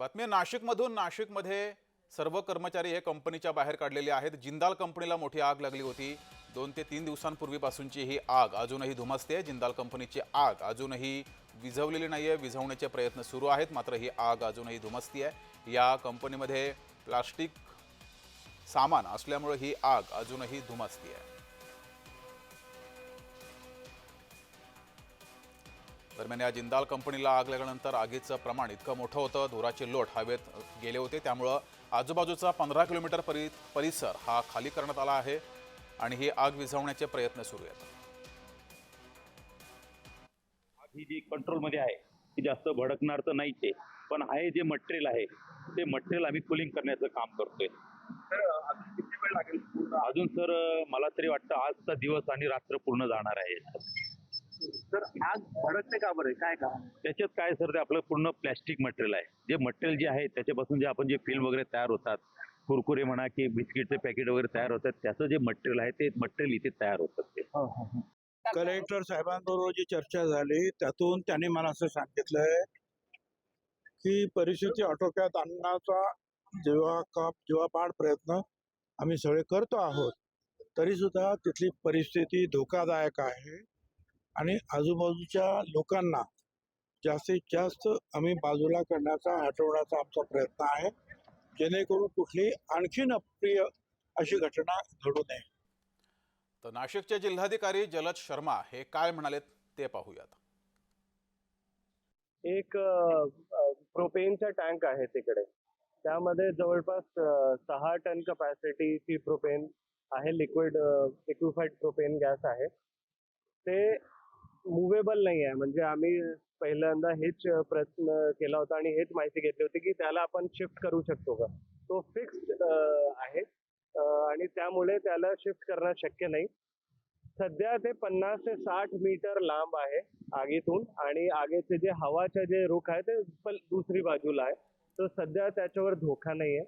बातमी नाशिकमधून नाशिकमध्ये सर्व कर्मचारी हे कंपनीच्या बाहेर काढलेले आहेत. जिंदाल कंपनीला मोठी आग लागली होती. दोन ते तीन दिवसांपूर्वीपासूनची ही आग अजूनही धुमसते. जिंदाल कंपनीची आग अजूनही विझवलेली नाही आहे विझवण्याचे प्रयत्न सुरू आहेत मात्र ही आग अजूनही धुमसती आहे या कंपनीमध्ये प्लास्टिक सामान असल्यामुळे ही आग अजूनही धुमसती आहे दरम्यान या जिंदाल कंपनीला आग लागल्यानंतर आगीचं प्रमाण इतकं मोठं होतं. धुराचे लोट हवेत गेले होते. त्यामुळं आजूबाजूचा पंधरा किलोमीटर परि परिसर हा खाली करण्यात आला आहे आणि ही आग विझवण्याचे प्रयत्न सुरू आहेत. ही जी कंट्रोलमध्ये आहे ती जास्त भडकणार तर नाहीच आहे. पण आहे जे मटेरियल आहे ते मटेरियल आम्ही कुलिंग करण्याचं काम करतोय. किती वेळ लागेल? अजून सर मला तरी वाटतं आजचा दिवस आणि रात्र पूर्ण जाणार आहे. तर आग भडकते का बरं? काय का? त्याच्यात काय सर ते आपलं पूर्ण प्लॅस्टिक मटेरियल आहे. जे मटेरियल जे आहे त्याच्यापासून जे आपण जे फिल्म वगैरे तयार होतात कुरकुरे म्हणा की बिस्किटचे पॅकेट वगैरे तयार होतात त्याचं जे मटेरियल आहे ते मटेरियल इथे तयार होतात ते. कलेक्टर साहेबांबरोबर जी चर्चा झाली त्यातून त्यांनी मला असं सांगितलंय की परिस्थिती आटोक्यात आणण्याचा जेव्हा का जेव्हा पाड प्रयत्न आम्ही सगळे करतो आहोत तरी सुद्धा तिथली परिस्थिती धोकादायक आहे. आणि आजूबाजूच्या लोकांना जास्तीत जास्त आम्ही बाजूला करण्याचा हटवण्याचा आमचा प्रयत्न आहे. जेणेकरून कुठली आणखीन अप्रिय अशी घटना घडू नये. तर नाशिकचे जिल्हाधिकारी जलज शर्मा हे काय म्हणालेत ते पाहूयात. एक प्रोपेनचा टँक आहे तिकडे. त्यामध्ये जवळपास सहा टन कपॅसिटीची प्रोपेन आहे लिक्विड लिक्विफाईड प्रोपेन गॅस आहे. ते मुवेबल नाही आहे म्हणजे आम्ही पहिल्यांदा हेच प्रयत्न केला होता आणि हेच माहिती घेतली होती की त्याला आपण शिफ्ट करू शकतो का? तो फिक्स्ड आहे. आणि त्यामुळे त्याला शिफ्ट करणं शक्य नाही. सध्या ते पन्नास ते साठ मीटर लांब आहे आगीतून आणि आगीचे जे हवाचे जे रुख आहे ते दुसरी बाजूला आहे. तर सध्या त्याच्यावर धोका नाही आहे